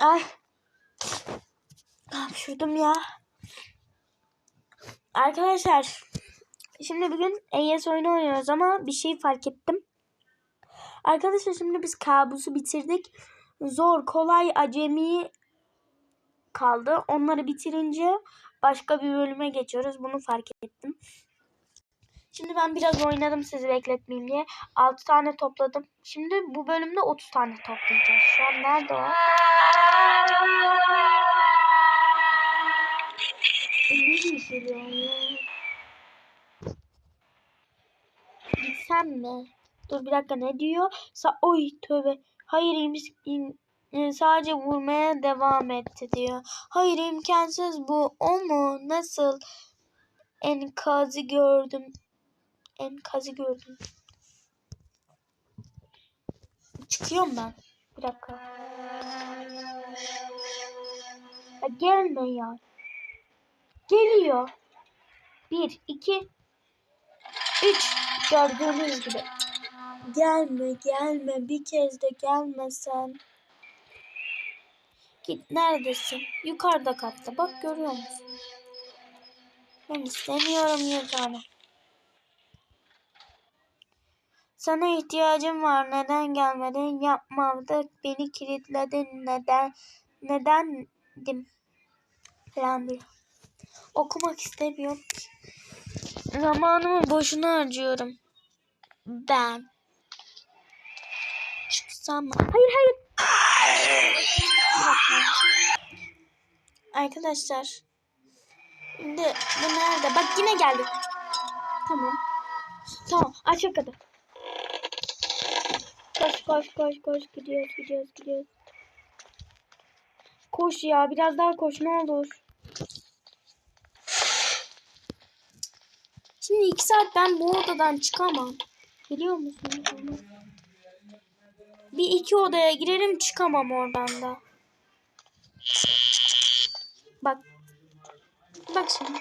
Ay. Hapşurdum ya. Arkadaşlar. Şimdi bugün EYS oyunu oynuyoruz ama bir şey fark ettim. Arkadaşlar şimdi biz kabusu bitirdik. Zor, kolay, acemi kaldı. Onları bitirince başka bir bölüme geçiyoruz. Bunu fark ettim. Şimdi ben biraz oynadım sizi bekletmeyeyim diye. 6 tane topladım. Şimdi bu bölümde 30 tane toplayacağız. Şu an nerede o? Gitsem mi? Dur bir dakika ne diyor? Sa Oy tövbe. Hayır ims- im- e, sadece vurmaya devam etti diyor. Hayır imkansız bu. O mu? Nasıl? Enkazı gördüm. Enkazı gördüm. Çıkıyorum ben. Bir dakika. Ya gelme ya. Geliyor. Bir, iki, üç. Gördüğünüz gibi. Gelme, gelme. Bir kez de gelme sen. Git neredesin? Yukarıda katta. Bak görüyor musun? Ben istemiyorum yatağını. Sana ihtiyacım var. Neden gelmedin? Yapmadık. Beni kilitledin. Neden? Nedendim? Falan diyor. Okumak istemiyorum. Zamanımı boşuna harcıyorum. Ben. Çıksam? Hayır hayır. Arkadaşlar. Şimdi bu nerede? Bak yine geldi. Tamam. Tamam. Aç o kadar. Koş koş koş koş. Gidiyoruz gidiyoruz gidiyoruz. Koş ya. Biraz daha koş ne olur. Şimdi iki saat ben bu odadan çıkamam. Biliyor musunuz onu? Bir iki odaya girerim çıkamam oradan da. Bak. Bak şimdi.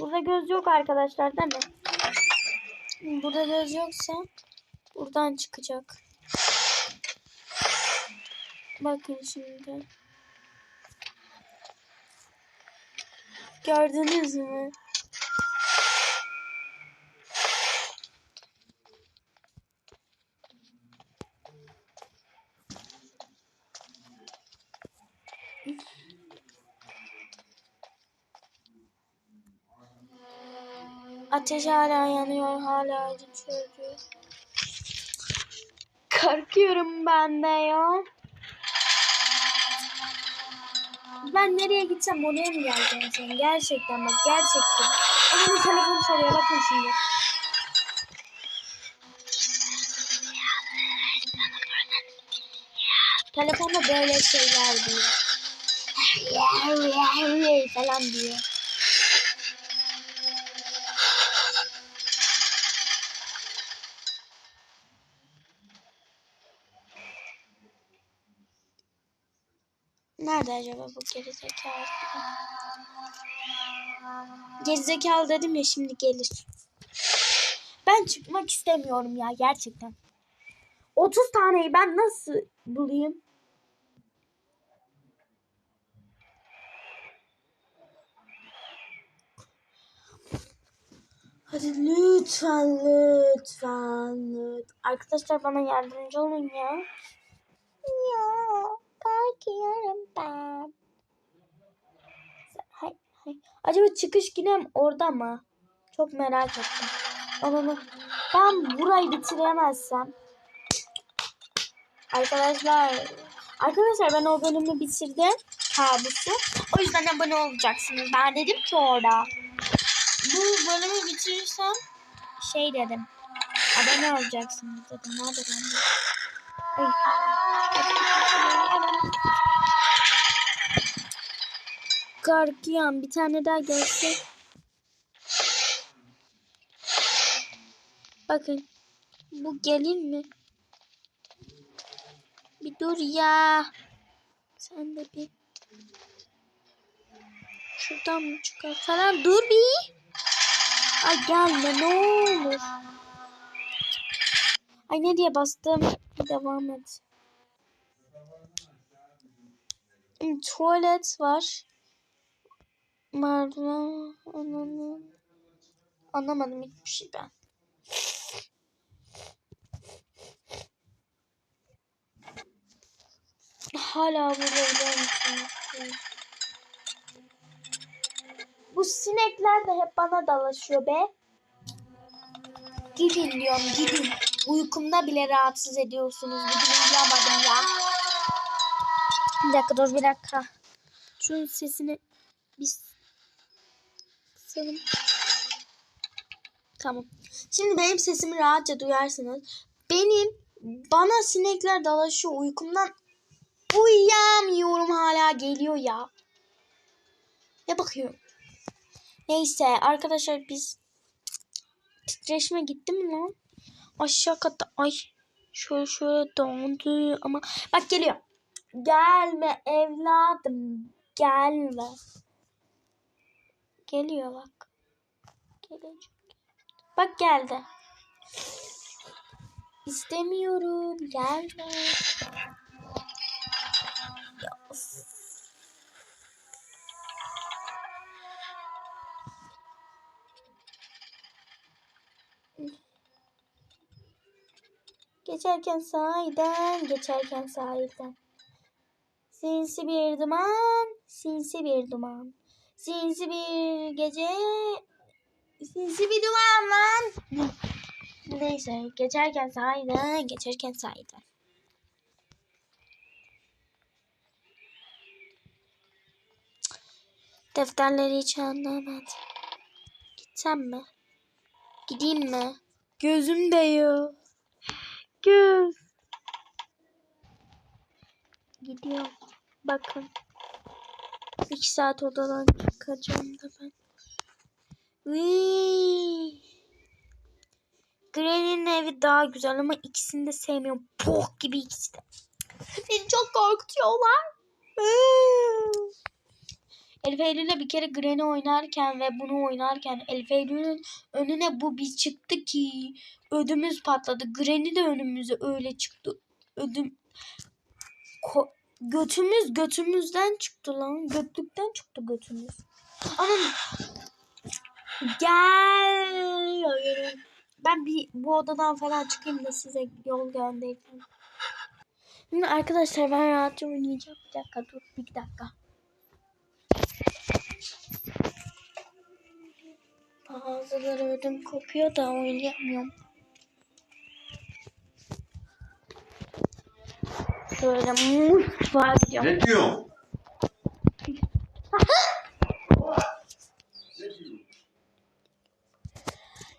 Burada göz yok arkadaşlar değil mi? Burada göz yoksa buradan çıkacak. Bakın şimdi. Gördünüz mü? Ateş hala yanıyor, hala acı çözüyor. Korkuyorum ben de ya. Ben nereye gitsem oraya mı geleceğim sen? Gerçekten bak gerçekten. Ama telefon soruyor bakın şimdi. Telefonda böyle şeyler diyor. falan diyor. Nerede acaba bu gerizekalı? Gerizekalı dedim ya şimdi gelir. Ben çıkmak istemiyorum ya gerçekten. 30 taneyi ben nasıl bulayım? Hadi lütfen lütfen lütfen. Arkadaşlar bana yardımcı olun ya. Ya korkuyorum ben. Hay, hay. Acaba çıkış yine orada mı? Çok merak ettim. Onu ben burayı bitiremezsem Arkadaşlar Arkadaşlar ben o bölümü bitirdim kabusu. O yüzden abone olacaksınız. Ben dedim ki orada. Bu bölümü bitirirsem şey dedim. Abone olacaksınız dedim. Nerede ben? Ay. Gargiyan bir tane daha gelse. Bakın. Bu gelin mi? Bir dur ya. Sen de bir. Şuradan mı çıkar falan. Dur bir. Ay gelme ne olur. Ay ne diye bastım? Devam et. Tuvalet var. Merdiven. Ananı. Anlamadım hiçbir şey ben. Hala burada biliyor? Bu sinekler de hep bana dalaşıyor be. Gidin diyorum gidin. Uykumda bile rahatsız ediyorsunuz. Uyuyamadım ya. Bir dakika dur bir dakika. Şunun sesini biz kısalım. Tamam. Şimdi benim sesimi rahatça duyarsınız. Benim bana sinekler dalaşıyor uykumdan uyuyamıyorum hala geliyor ya. Ne bakıyorum. Neyse arkadaşlar biz titreşime gitti mi lan? Aşağı katta ay şöyle şöyle dondu ama bak geliyor. Gelme evladım gelme. Geliyor bak. Gelecek. Bak geldi. İstemiyorum. Gelme. Ya, Geçerken sahilden, geçerken sahilden. Sinsi bir duman, sinsi bir duman. Sinsi bir gece, sinsi bir duman lan. Neyse, geçerken sahilden, geçerken sahilden. Defterleri hiç anlamadım. Gitsem mi? Gideyim mi? Gözüm değiyor. Göz. Gidiyorum. Bakın. İki saat odadan çıkacağım da ben. Uyyy. Granny'nin evi daha güzel ama ikisini de sevmiyorum. Poh gibi ikisi de. Beni çok korkutuyorlar. Elif Eylül'le bir kere Granny oynarken ve bunu oynarken Elif Eylül'ün önüne bu bir çıktı ki ödümüz patladı. Granny de önümüze öyle çıktı. Ödüm Ko- götümüz götümüzden çıktı lan. Götlükten çıktı götümüz. Anam gel. Ben bir bu odadan falan çıkayım da size yol göndereyim. Şimdi arkadaşlar ben rahatça oynayacağım. Bir dakika dur bir dakika. Bazıları ödüm kopuyor da oynayamıyorum. Şöyle mutfağa gidiyorum. Ne diyorsun?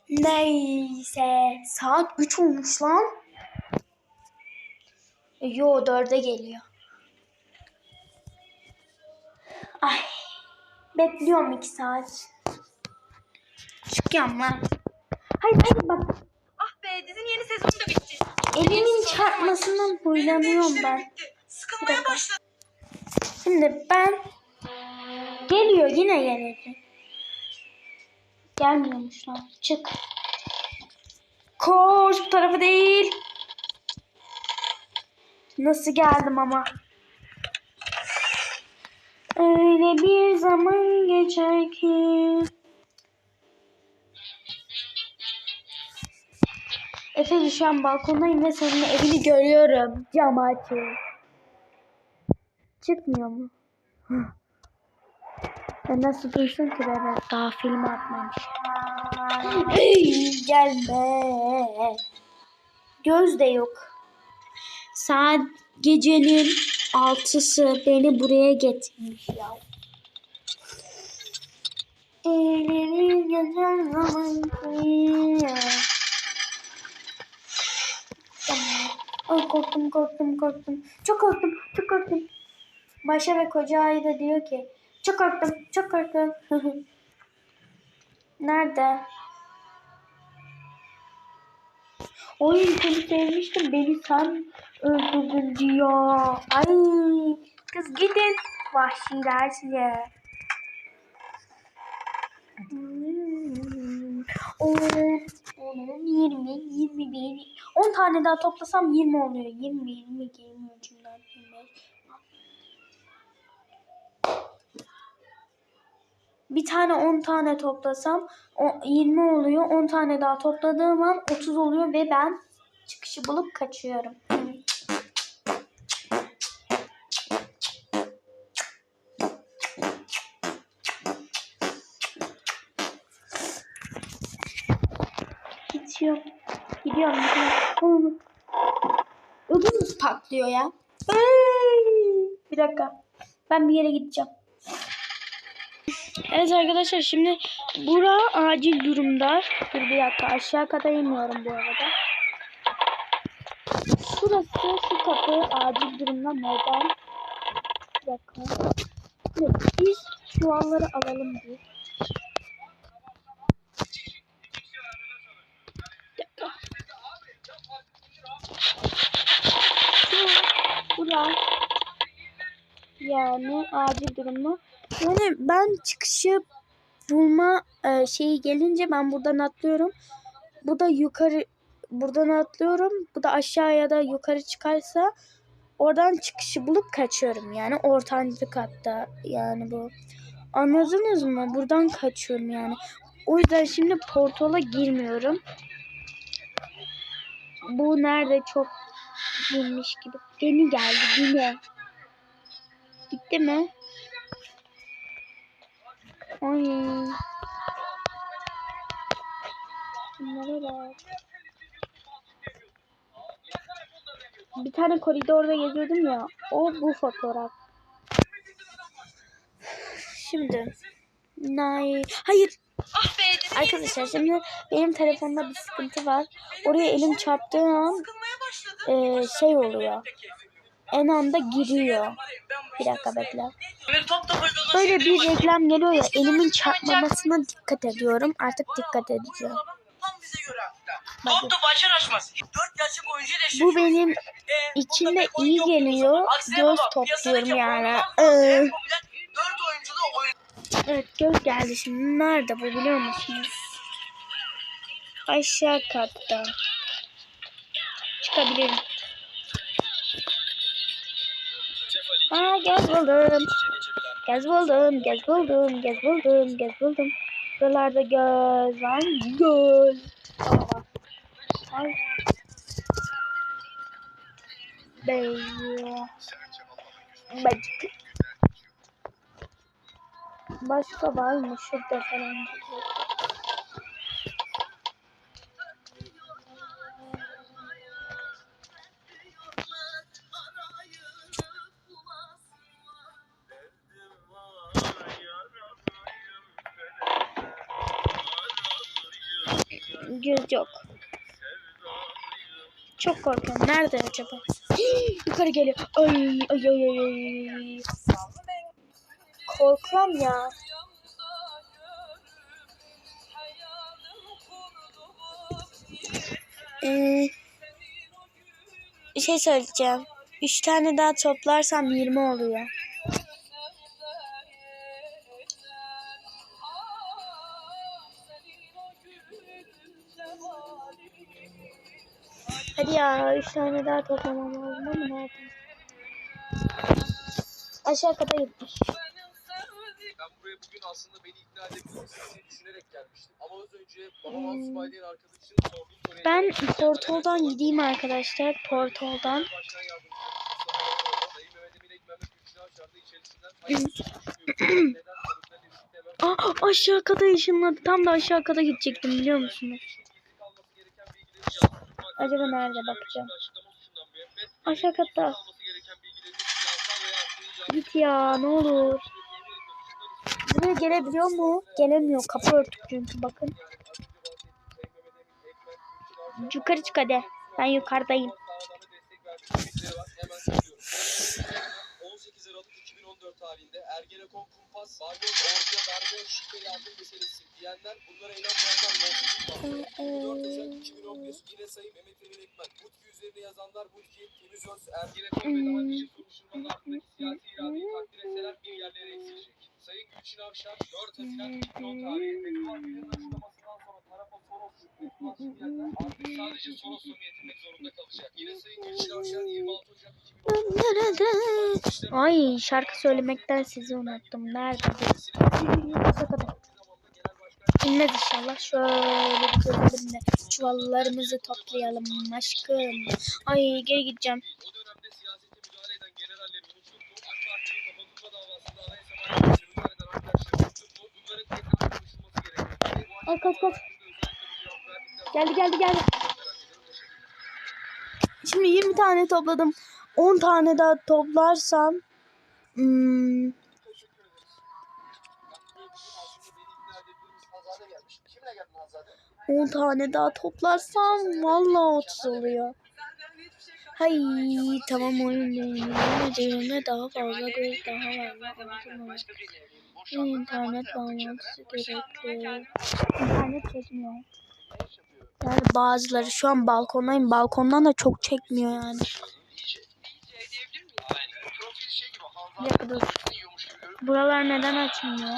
Neyse saat 3 olmuş lan. E, Yo 4'e geliyor. Ay bekliyorum 2 saat. Çıkıyorum lan. Hayır hayır bak Ah be dizinin yeni sezonu da bitti. elimin çarpmasından huylanıyorum ben. Sıkılmaya başladım. Şimdi ben geliyor yine gelecek. Gelmiyormuş lan. Çık. Koş bu tarafı değil. Nasıl geldim ama. Öyle bir zaman geçer ki. Efe şu an balkondayım ve senin evini görüyorum. Cam açık. Çıkmıyor mu? Ya nasıl duysun ki bebe? Daha film atmamış. Gelme. Göz de yok. Saat gecenin altısı beni buraya getirmiş ya. Ellerin geçer zaman kıyıyor. Tamam. Ay korktum korktum korktum. Çok korktum çok korktum. Başa ve koca ayı da diyor ki çok korktum çok korktum. Nerede? Oyun seni sevmiştim beni sen öldürdün diyor. Ay kız gidin vahşiler size. Hmm. 10, 10, 20, 21, 10 tane daha toplasam 20 oluyor. 20, 22, 23, 24, 25. Bir tane 10 tane toplasam o 20 oluyor. 10 tane daha topladığım an 30 oluyor ve ben çıkışı bulup kaçıyorum. Gidiyorum. Gidiyorum. gidiyorum. Ödümüz patlıyor ya. Bir dakika. Ben bir yere gideceğim. Evet arkadaşlar şimdi bura acil durumda. Dur bir dakika aşağı kata inmiyorum bu arada. Şurası şu kapı acil durumda neden? Bir dakika. Evet, biz çuvalları alalım bir. Bir dakika. Şu, bura. Yani acil durumda. Yani ben çıkışı bulma e, şeyi gelince ben buradan atlıyorum. Bu da yukarı buradan atlıyorum. Bu da aşağıya da yukarı çıkarsa oradan çıkışı bulup kaçıyorum. Yani ortancı katta yani bu. Anladınız mı? Buradan kaçıyorum yani. O yüzden şimdi portala girmiyorum. Bu nerede çok girmiş gibi. Gemi geldi yine. Gitti mi? Ay. Bunlara bak. Bir tane koridorda geziyordum ya. O bu fotoğraf. Şimdi. Nay. Hayır. Ah Arkadaşlar şimdi benim telefonda bir sıkıntı var. Oraya elim çarptığı an e, şey oluyor. En anda giriyor. Bir dakika bekle. Böyle oynanan Böyle bir reklam geliyor ya elimin çarpmamasına dikkat ediyorum. Artık dikkat edeceğim. Bakın. Top top açar açmaz. 4 yaşlı oyuncu ile Bu benim içinde iyi geliyor. Göz topluyorum yani. Ee, 4 oyunculu oyun. evet göz geldi şimdi. Nerede bu biliyor musunuz? Aşağı katta. Çıkabilirim. Aa göz buldum. Göz buldum, göz buldum, göz buldum, göz buldum. Buralarda göz var? Göz. Ay. Beyaz. Başka var mı? Şurada falan. Göz yok. Çok korkuyorum. Nerede acaba? Yukarı geliyor. Ay ay ay ay. Korkuyorum ya. Ee, bir şey söyleyeceğim. Üç tane daha toplarsam 20 oluyor. Hadi ya üç tane daha toplamam lazım ama ne yapayım? Aşağı kata gitmiş. Ben buraya bugün aslında beni ikna edebileceğini düşünerek gelmiştim. Ama az önce babam Asubay diye arkadaşın sorduğu soruya... Ben portaldan gideyim arkadaşlar. Hemen Aa, aşağı kata ışınladı. Tam da aşağı kata gidecektim biliyor musunuz? Acaba nerede bakacağım. Aşağı katta. Git ya ne olur. Buraya gelebiliyor mu? Gelemiyor. Kapı örtük çünkü bakın. Yukarı çık hadi. Ben yukarıdayım. 2014 tarihinde Ergenekon kumpas, balyoz, orduya darbe, şüphe yardım meselesi diyenler bunlara inanmayanlar yolsuzluk var. 4 Ocak 2011 yine Sayın Mehmet Emin Ekmen. Mutki üzerine yazanlar Mutki, Temiz Öz, Ergenekon ve daha nice soruşturmanın altındaki siyasi iradeyi takdir etseler bir yerlere eksilecek. Sayın Gülçin Avşar 4 Haziran 2010 tarihinde Kıvanç Bey'in açıklamasından sonra Soros diyenler artık sadece Soros'la mı yetinmek zorunda kalacak. Yine Sayın Gülçin Avşar 26 Ocak 2019 Ay şarkı söylemekten sizi unuttum. Nerede? İnmez inşallah. Şöyle bir görelim de çuvallarımızı toplayalım aşkım. Ay geri gideceğim. Ay kaç kaç. Geldi geldi geldi. Şimdi 20 tane topladım. 10 tane daha toplarsam hmm? 10 tane daha toplarsam vallahi 30 oluyor. Hay tamam oyun. Ne daha fazla bir daha var. İnternet bağlantısı gerekli. İnternet çekmiyor. Yani bazıları şu an balkondayım. Balkondan da çok çekmiyor yani. Dakika dur. Buralar neden açılmıyor?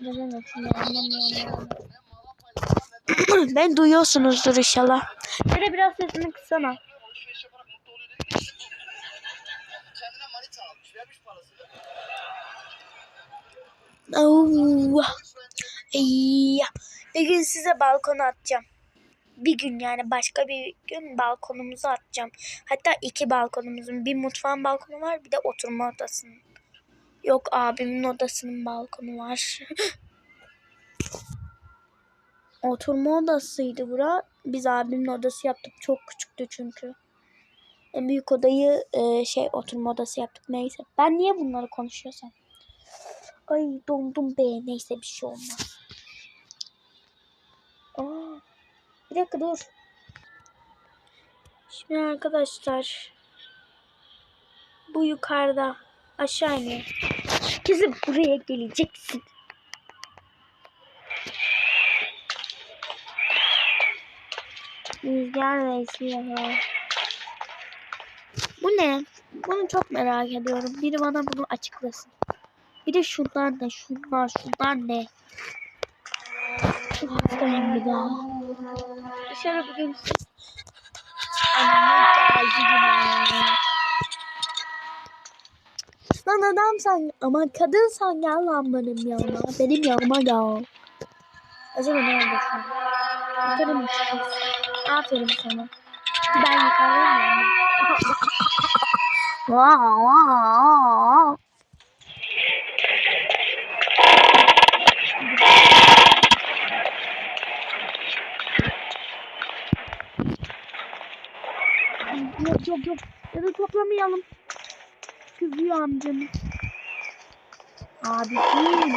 Neden açılmıyor anlamıyorum. ben duyuyorsunuzdur inşallah. Şöyle biraz sesini parasını. Oh. Ay, Bir gün size balkona atacağım. Bir gün yani başka bir gün balkonumuzu atacağım. Hatta iki balkonumuzun. Bir mutfağın balkonu var bir de oturma odasının. Yok abimin odasının balkonu var. oturma odasıydı bura. Biz abimin odası yaptık. Çok küçüktü çünkü. En büyük odayı e, şey oturma odası yaptık. Neyse. Ben niye bunları konuşuyorsam? Ay dondum be. Neyse bir şey olmaz. Bir dakika dur. Şimdi arkadaşlar. Bu yukarıda. Aşağı iniyor. Kızım buraya geleceksin. Rüzgar ve esiyor. Bu ne? Bunu çok merak ediyorum. Biri bana bunu açıklasın. Bir de şunlar ne? Şunlar, şunlar ne? Çok hastayım bir daha. Dışarı bugün. Lan adamsan ama kadınsan gel lan benim yanıma. Benim yanıma gel. Acaba neredesin? Yukarı mı çıkıyorsun? Aferin sana. Ben yukarıdayım yani. Vaa, vaa, yok. Ya da toplamayalım. Kızıyor amcamız. Abi değil.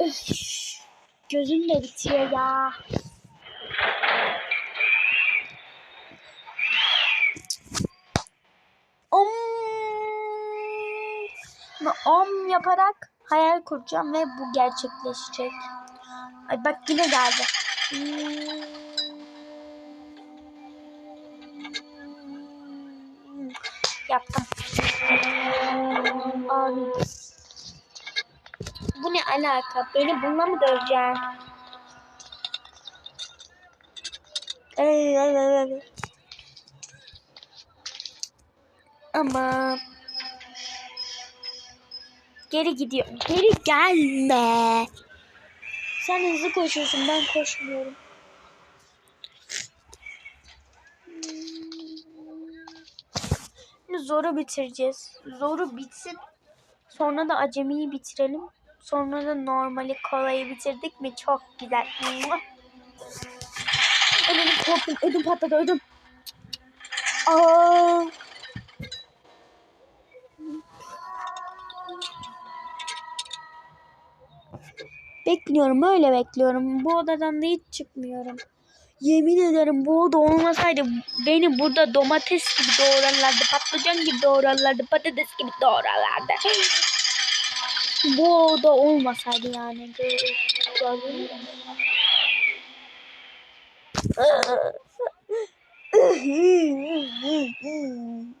Öf. Gözüm de bitiyor ya. Om. Om yaparak hayal kuracağım ve bu gerçekleşecek. Ay bak yine geldi. Yaptım. Alaka? Beni bununla mı döveceksin? Ama geri gidiyor. Geri gelme. Sen hızlı koşuyorsun. Ben koşmuyorum. Şimdi zoru bitireceğiz. Zoru bitsin. Sonra da acemiyi bitirelim. Sonra da normali kolayı bitirdik mi çok güzel. Ödüm korktum. Ödüm patladı. Ödüm. Aa. Bekliyorum öyle bekliyorum. Bu odadan da hiç çıkmıyorum. Yemin ederim bu oda olmasaydı beni burada domates gibi doğrarlardı, patlıcan gibi doğrarlardı, patates gibi doğrarlardı. Bu oda olmasaydı yani. Gördün mü?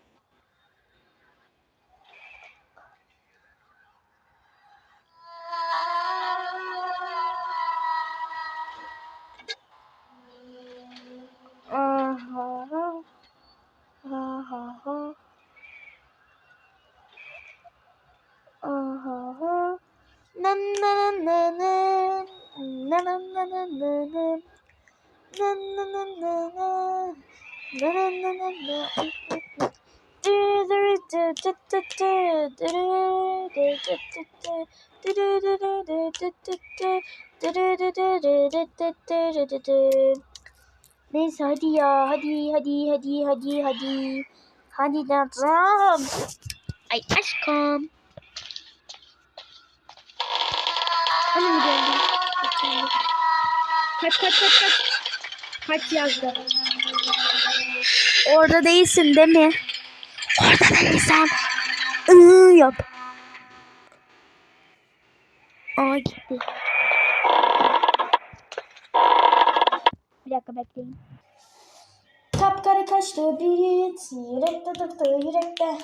Neyse hadi ya hadi hadi hadi hadi hadi. Hadi tatlım. Ay aşkım. Hani mi? Kaç kaç kaç kaç. Kaç yazdı. Orada değilsin değil mi? Orada değilsen. Iı yap. Aa gitti. Bir dakika bekleyin. Kapkara kaçtı bir. Yürekte tuttu yürekte.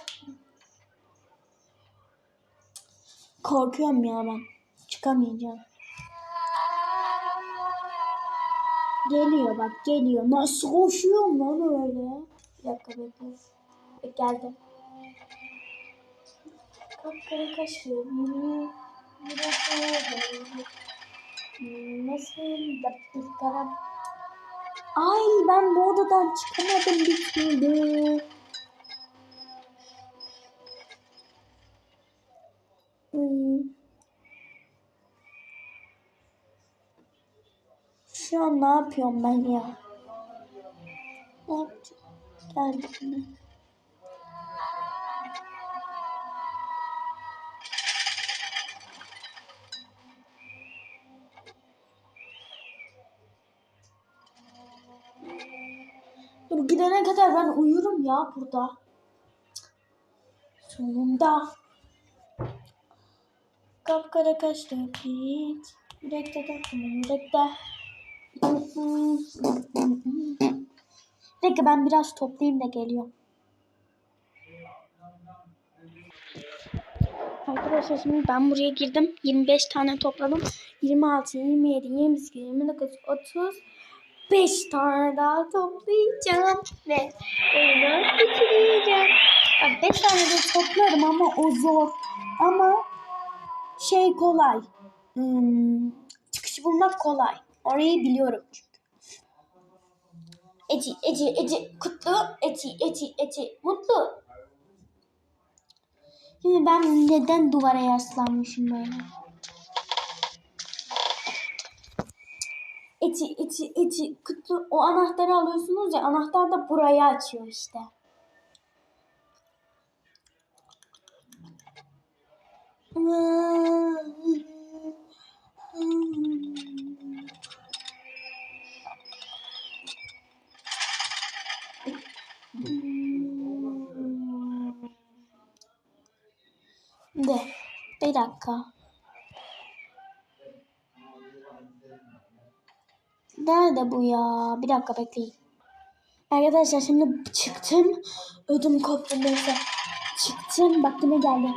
Korkuyorum ya ben. Çıkamayacağım. Geliyor bak geliyor. Nasıl koşuyorum lan öyle? Bir dakika bekle. E, geldi. Kapkara yürekte. Nasıl karam? Ay ben bu odadan çıkamadım bir Şu an ne yapıyorum ben ya? Ne yapacağım? Geldi yine. Dur gidene kadar ben uyurum ya burada. Sonunda. Kapkara kaçtı git. Yürekte tatlım yürekte. Peki ben biraz toplayayım da geliyorum. Arkadaşlar şimdi ben buraya girdim. 25 tane topladım. 26, 27, 28, 29, 30. 5 tane daha toplayacağım ve oyunu bitireceğim. Bak 5 tane de toplarım ama o zor. Ama şey kolay. Hmm, çıkış bulmak kolay. Orayı biliyorum çünkü. Eci, Eci, Eci, kutlu, Eci, Eci, Eci, mutlu. Şimdi ben neden duvara yaslanmışım böyle? Eci, eci, eci, kutu. O anahtarı alıyorsunuz ya, anahtar da burayı açıyor işte. Bir dakika. Nerede bu ya? Bir dakika bekleyin. Arkadaşlar şimdi çıktım. Ödüm koptu neyse. Çıktım. Bak yine geldi.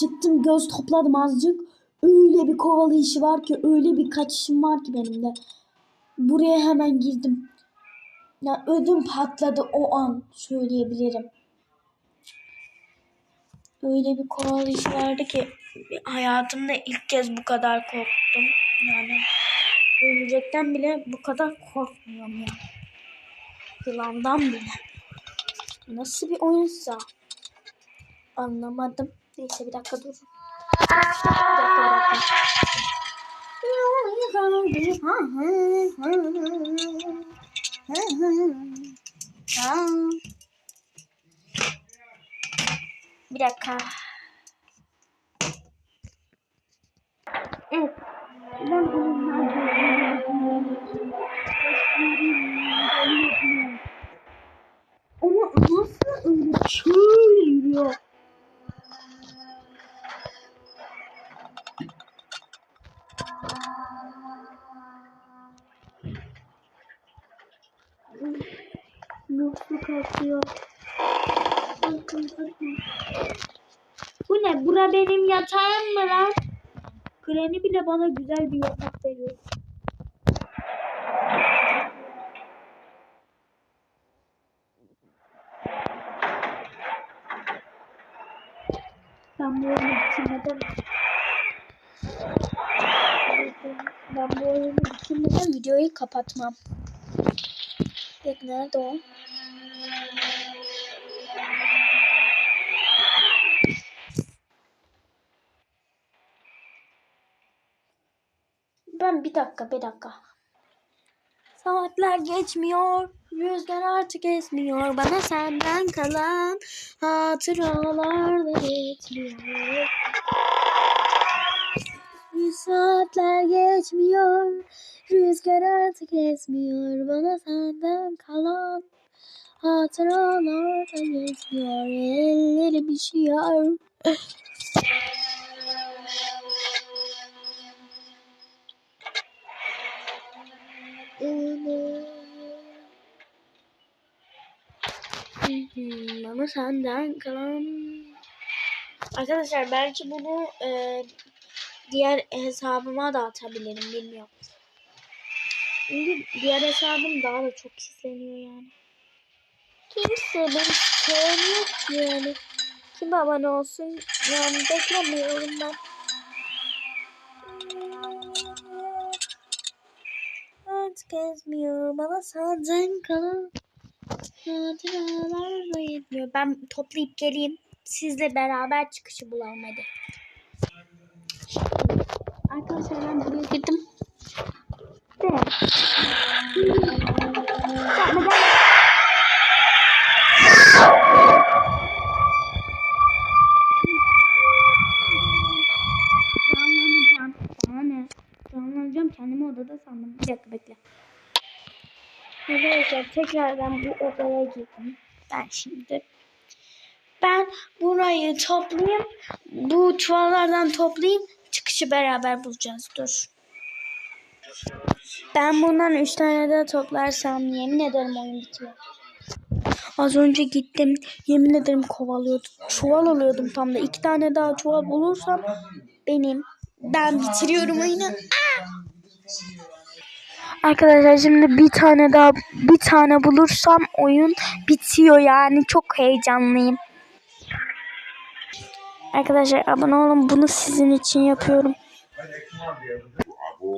Çıktım göz topladım azıcık. Öyle bir kovalayışı var ki öyle bir kaçışım var ki benim de. Buraya hemen girdim. Ya ödüm patladı o an söyleyebilirim. Öyle bir kovalayışı vardı ki hayatımda ilk kez bu kadar korktum. Yani Örümcekten bile bu kadar korkmuyorum ya. Yılandan bile. Nasıl bir oyunsa. Anlamadım. Neyse bir dakika dur. Bir dakika. Evet. Ben bunu Ama nasıl öyle şöyle yürüyor? Nasıl kalkıyor? Bakın bakın. Bu ne? Bura benim yatağım mı lan? Granny bile bana güzel bir yatak veriyor. Ben bu oyunu bitirmeden Ben bu oyunu bitirmeden videoyu kapatmam. Evet nerede o? Bir dakika bir dakika. Saatler geçmiyor, rüzgar artık esmiyor. Bana senden kalan hatıralar da yetmiyor. Saatler geçmiyor, rüzgar artık esmiyor. Bana senden kalan hatıralar da yetmiyor. Ellerim üşüyor. Bana senden kalan Arkadaşlar belki bunu e, diğer hesabıma da atabilirim bilmiyorum. Çünkü diğer hesabım daha da çok izleniyor yani. Kimse beni sevmiyor yani. Kim abone olsun yani beklemiyorum ben. Artık ezmiyor bana senden kalan hatıralar da yetmiyor. Ben toplayıp geleyim. Sizle beraber çıkışı bulalım hadi. Arkadaşlar ben buraya girdim. De. Yapma Kendimi odada sandım. Bir dakika bekle. Arkadaşlar tekrardan bu odaya girdim. Ben şimdi ben burayı toplayayım. Bu çuvallardan toplayayım. Çıkışı beraber bulacağız. Dur. Ben bundan üç tane daha toplarsam yemin ederim oyun bitiyor. Az önce gittim. Yemin ederim kovalıyordum. Çuval alıyordum tam da. iki tane daha çuval bulursam benim. Ben bitiriyorum oyunu. Aa! Arkadaşlar şimdi bir tane daha bir tane bulursam oyun bitiyor yani çok heyecanlıyım. Arkadaşlar abone olun bunu sizin için yapıyorum.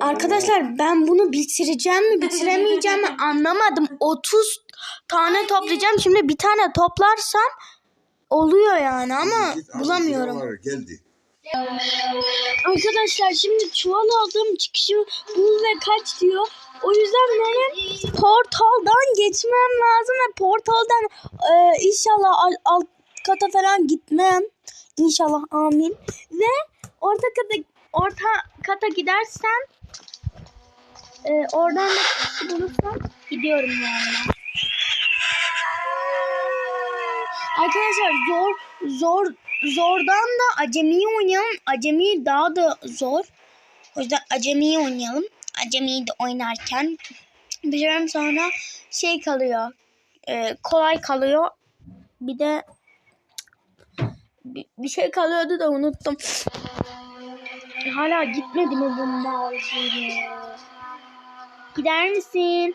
Arkadaşlar ben bunu bitireceğim mi bitiremeyeceğim mi anlamadım. 30 tane toplayacağım. Şimdi bir tane toplarsam oluyor yani ama bulamıyorum. Geldi. Arkadaşlar şimdi çuval aldığım çıkışı bul ve kaç diyor. O yüzden benim portaldan geçmem lazım ve portaldan e, inşallah alt, kata falan gitmem. İnşallah amin. Ve orta kata orta kata gidersem e, oradan da çıkışı bulursam gidiyorum yani. Arkadaşlar zor zor zordan da acemiyi oynayalım. Acemi daha da zor. O yüzden acemiyi oynayalım. Acemiyi de oynarken bir süre sonra şey kalıyor. e, kolay kalıyor. Bir de bir, bir şey kalıyordu da unuttum. Hala gitmedi mi bunlar? Gider misin?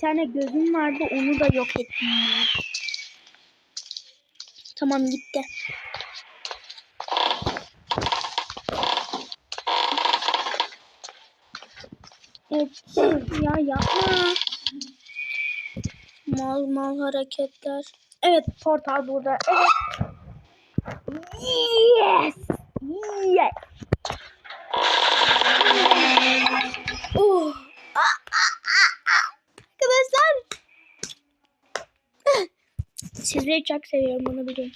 Tane gözüm vardı onu da yok ettim. Tamam gitti. Evet ya yapma. Mal mal hareketler. Evet portal burada. Evet. Yes. Yes. Oh. Ah, ah, ah, ah. Arkadaşlar. Sizleri çok seviyorum onu biliyorum.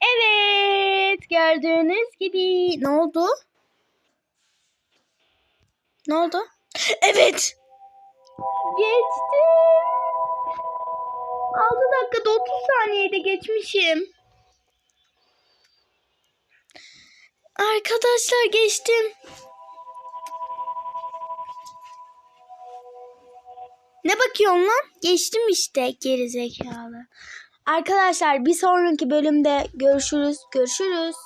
Evet gördüğünüz gibi ne oldu? Ne oldu? Evet. Geçtim. 6 dakikada 30 saniyede geçmişim. Arkadaşlar geçtim. Ne bakıyorsun lan? Geçtim işte geri zekalı. Arkadaşlar bir sonraki bölümde görüşürüz. Görüşürüz.